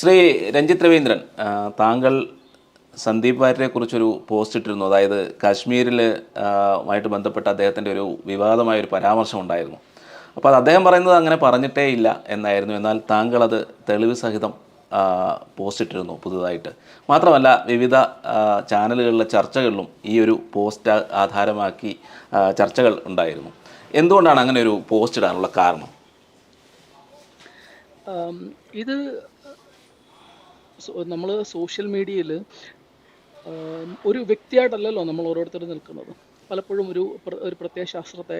ശ്രീ രഞ്ജിത് രവീന്ദ്രൻ താങ്കൾ സന്ദീപ് വാര്യരെ കുറിച്ചൊരു പോസ്റ്റ് ഇട്ടിരുന്നു. അതായത് കാശ്മീരിൽ ആയിട്ട് ബന്ധപ്പെട്ട അദ്ദേഹത്തിന്റെ ഒരു വിവാദമായ ഒരു പരാമർശം ഉണ്ടായിരുന്നു. അപ്പോൾ അത് അദ്ദേഹം പറയുന്നത് അങ്ങനെ പറഞ്ഞിട്ടേ ഇല്ല എന്നായിരുന്നു. എന്നാൽ താങ്കൾ അത് തെളിവ് സഹിതം പോസ്റ്റ് ഇട്ടിരുന്നു പുതുതായിട്ട്. മാത്രമല്ല വിവിധ ചാനലുകളിലെ ചർച്ചകളിലും ഈ ഒരു പോസ്റ്റ് ആധാരമാക്കി ചർച്ചകൾ ഉണ്ടായിരുന്നു. എന്തുകൊണ്ടാണ് അങ്ങനെ ഒരു പോസ്റ്റ് ഇടാനുള്ള കാരണം? ഇത് നമ്മൾ സോഷ്യൽ മീഡിയയിൽ ഒരു വ്യക്തിയായിട്ടല്ലല്ലോ നമ്മൾ ഓരോരുത്തരും നിൽക്കുന്നത്. പലപ്പോഴും ഒരു ഒരു പ്രത്യയശാസ്ത്രത്തെ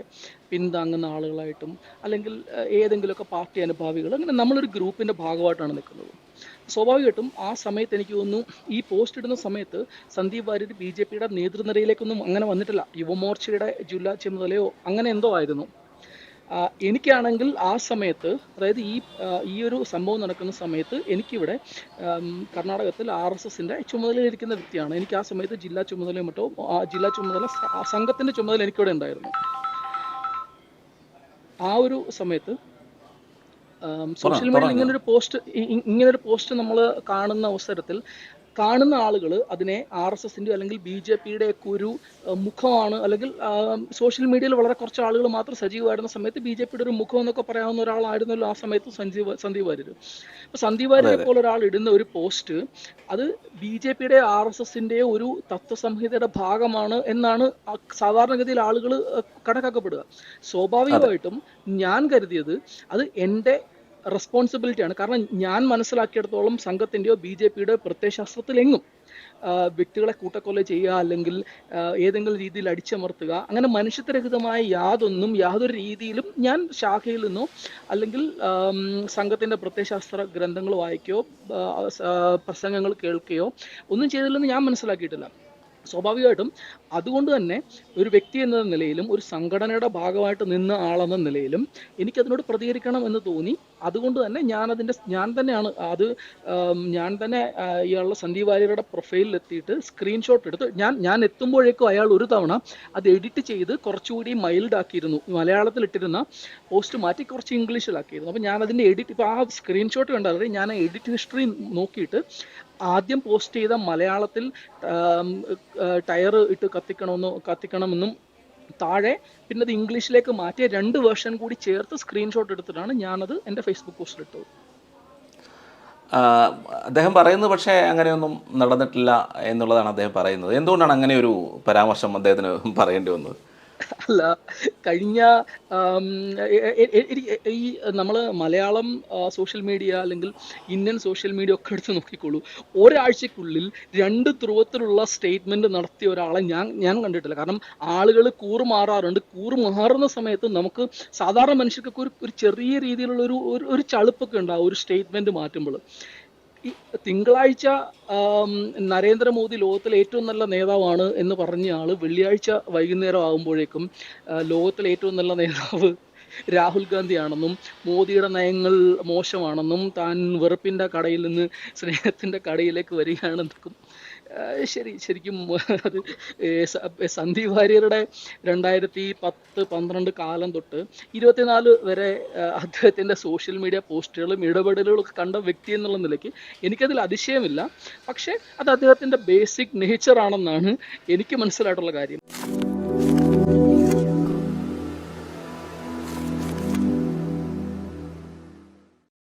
പിന്താങ്ങുന്ന ആളുകളായിട്ടും അല്ലെങ്കിൽ ഏതെങ്കിലുമൊക്കെ പാർട്ടി അനുഭാവികൾ അങ്ങനെ നമ്മളൊരു ഗ്രൂപ്പിന്റെ ഭാഗമായിട്ടാണ് നിൽക്കുന്നത്. സ്വാഭാവികമായിട്ടും ആ സമയത്ത് എനിക്ക് തോന്നുന്നു ഈ പോസ്റ്റ് ഇടുന്ന സമയത്ത് സന്ദീപ് വാര്യർ ബി ജെ പിയുടെ നേതൃനിരയിലേക്കൊന്നും അങ്ങനെ വന്നിട്ടില്ല. യുവമോർച്ചയുടെ ജില്ലാ ചുമതലയോ അങ്ങനെ എന്തോ ആയിരുന്നു. എനിക്കാണെങ്കിൽ ആ സമയത്ത് അതായത് ഈ ഈ ഒരു സംഭവം നടക്കുന്ന സമയത്ത് എനിക്കിവിടെ കർണാടകത്തിൽ ആർ എസ് എസിന്റെ ചുമതലയിലിരിക്കുന്ന വ്യക്തിയാണ്. എനിക്ക് ആ സമയത്ത് ജില്ലാ ചുമതലയും മറ്റോ ആ ജില്ലാ ചുമതല സംഘത്തിന്റെ ചുമതല എനിക്കിവിടെ ഉണ്ടായിരുന്നു. ആ ഒരു സമയത്ത് സോഷ്യൽ മീഡിയയിൽ ഇങ്ങനൊരു പോസ്റ്റ് ഇങ്ങനൊരു പോസ്റ്റ് നമ്മൾ കാണുന്ന അവസരത്തിൽ കാണുന്ന ആളുകൾ അതിനെ ആർ എസ് എസിന്റെ അല്ലെങ്കിൽ ബി ജെ പിയുടെ ഒക്കെ ഒരു മുഖമാണ്. അല്ലെങ്കിൽ സോഷ്യൽ മീഡിയയിൽ വളരെ കുറച്ച് ആളുകൾ മാത്രം സജീവമായിരുന്ന സമയത്ത് ബി ജെ പിയുടെ ഒരു മുഖം എന്നൊക്കെ പറയാവുന്ന ഒരാളായിരുന്നല്ലോ ആ സമയത്ത് സഞ്ജീവ് സന്ദീപ് വാര്യർ അപ്പോൾ സന്ദീപ് വാര്യരെ പോലെ ഒരാൾ ഇടുന്ന ഒരു പോസ്റ്റ് അത് ബി ജെ പിയുടെ ആർ എസ് എസിന്റെ ഒരു തത്വസംഹിതയുടെ ഭാഗമാണ് എന്നാണ് സാധാരണഗതിയിൽ ആളുകൾ കണക്കാക്കപ്പെടുക. സ്വാഭാവികമായിട്ടും ഞാൻ കരുതിയത് അത് എന്റെ റെസ്പോൺസിബിലിറ്റിയാണ് കാരണം ഞാൻ മനസ്സിലാക്കിയിടത്തോളം സംഘത്തിന്റെയോ ബി ജെ പിയുടെ പ്രത്യയശാസ്ത്രത്തിലെങ്ങും വ്യക്തികളെ കൂട്ടക്കൊല ചെയ്യുക അല്ലെങ്കിൽ ഏതെങ്കിലും രീതിയിൽ അടിച്ചമർത്തുക അങ്ങനെ മനുഷ്യത്വരഹിതമായ യാതൊന്നും യാതൊരു രീതിയിലും ഞാൻ ശാഖയിൽ നിന്നോ അല്ലെങ്കിൽ സംഘത്തിന്റെ പ്രത്യയശാസ്ത്ര ഗ്രന്ഥങ്ങൾ വായിക്കുകയോ പ്രസംഗങ്ങൾ കേൾക്കുകയോ ഒന്നും ചെയ്തില്ലെന്ന് ഞാൻ മനസ്സിലാക്കിയിട്ടില്ല. സ്വാഭാവികമായിട്ടും അതുകൊണ്ട് തന്നെ ഒരു വ്യക്തി എന്ന നിലയിലും ഒരു സംഘടനയുടെ ഭാഗമായിട്ട് നിന്ന ആളെന്ന നിലയിലും എനിക്കതിനോട് പ്രതികരിക്കണം എന്ന് തോന്നി. അതുകൊണ്ട് തന്നെ ഞാൻ അതിന്റെ ഞാൻ തന്നെയാണ് അത് ഞാൻ തന്നെ ഇയാളുടെ സന്ദീപ് വാര്യരുടെ പ്രൊഫൈലിൽ എത്തിയിട്ട് സ്ക്രീൻഷോട്ട് എടുത്ത് ഞാൻ ഞാൻ എത്തുമ്പോഴേക്കും അയാൾ ഒരു തവണ അത് എഡിറ്റ് ചെയ്ത് കുറച്ചുകൂടി മൈൽഡ് ആക്കിയിരുന്നു. മലയാളത്തിൽ ഇട്ടിരുന്ന പോസ്റ്റ് മാറ്റി കുറച്ച് ഇംഗ്ലീഷിലാക്കിയിരുന്നു അപ്പോൾ ഞാൻ അതിന്റെ എഡിറ്റ് ഇപ്പോൾ ആ സ്ക്രീൻഷോട്ട് കണ്ടാൽ ഞാൻ എഡിറ്റ് ഹിസ്റ്ററി നോക്കിയിട്ട് ആദ്യം പോസ്റ്റ് ചെയ്ത മലയാളത്തിൽ ടയർ ഇട്ട് കത്തിക്കണമെന്നും കത്തിക്കണമെന്നും താഴെ പിന്നെ അത് ഇംഗ്ലീഷിലേക്ക് മാറ്റിയ രണ്ട് വേർഷൻ കൂടി ചേർത്ത് സ്ക്രീൻഷോട്ട് എടുത്തിട്ടാണ് ഞാനത് എന്റെ ഫേസ്ബുക്ക് പോസ്റ്റിൽ ഇട്ടത്. അദ്ദേഹം പറയുന്നത് പക്ഷേ അങ്ങനെയൊന്നും നടന്നിട്ടില്ല എന്നുള്ളതാണ് അദ്ദേഹം പറയുന്നത്. എന്തുകൊണ്ടാണ് അങ്ങനെ ഒരു പരാമർശം അദ്ദേഹത്തിന് പറയേണ്ടി വന്നത്? അല്ല കഴിഞ്ഞ ഈ നമ്മൾ മലയാളം സോഷ്യൽ മീഡിയ അല്ലെങ്കിൽ ഇന്ത്യൻ സോഷ്യൽ മീഡിയ ഒക്കെ എടുത്ത് നോക്കിക്കോളൂ. ഒരാഴ്ചക്കുള്ളിൽ രണ്ട് ധ്രുവത്തിലുള്ള സ്റ്റേറ്റ്മെന്റ് നടത്തിയ ഒരാളെ ഞാൻ ഞാൻ കണ്ടിട്ടില്ല. കാരണം ആളുകൾ കൂറ് മാറാറുണ്ട്. കൂറ് മാറുന്ന സമയത്ത് നമുക്ക് സാധാരണ മനുഷ്യർക്കൊക്കെ ഒരു ഒരു ചെറിയ രീതിയിലുള്ള ഒരു- ഒരു ചളുപ്പൊക്കെ ഉണ്ടാവും ഒരു സ്റ്റേറ്റ്മെന്റ് മാറ്റുമ്പോൾ. ഈ തിങ്കളാഴ്ച നരേന്ദ്രമോദി ലോകത്തിലെ ഏറ്റവും നല്ല നേതാവാണ് എന്ന് പറഞ്ഞ ആൾ വെള്ളിയാഴ്ച വൈകുന്നേരം ആകുമ്പോഴേക്കും ലോകത്തിലെ ഏറ്റവും നല്ല നേതാവ് രാഹുൽ ഗാന്ധിയാണെന്നും മോദിയുടെ നയങ്ങൾ മോശമാണെന്നും താൻ വെറുപ്പിന്റെ കടയിൽ നിന്ന് സ്നേഹത്തിന്റെ കടയിലേക്ക് വരികയാണെന്നൊക്കെ ആ, ശരി ശരിക്കും അത് സന്ദീപ് വാര്യരുടെ രണ്ടായിരത്തി പത്ത് പന്ത്രണ്ട് കാലം തൊട്ട് ഇരുപത്തിനാല് വരെ അദ്ദേഹത്തിന്റെ സോഷ്യൽ മീഡിയ പോസ്റ്റുകളും ഇടപെടലുകളും ഒക്കെ കണ്ട വ്യക്തി എന്നുള്ള നിലയ്ക്ക് എനിക്കതിൽ അതിശയമില്ല. പക്ഷേ അത് അദ്ദേഹത്തിന്റെ ബേസിക് നേച്ചറാണെന്നാണ് എനിക്ക് മനസ്സിലായിട്ടുള്ള കാര്യം.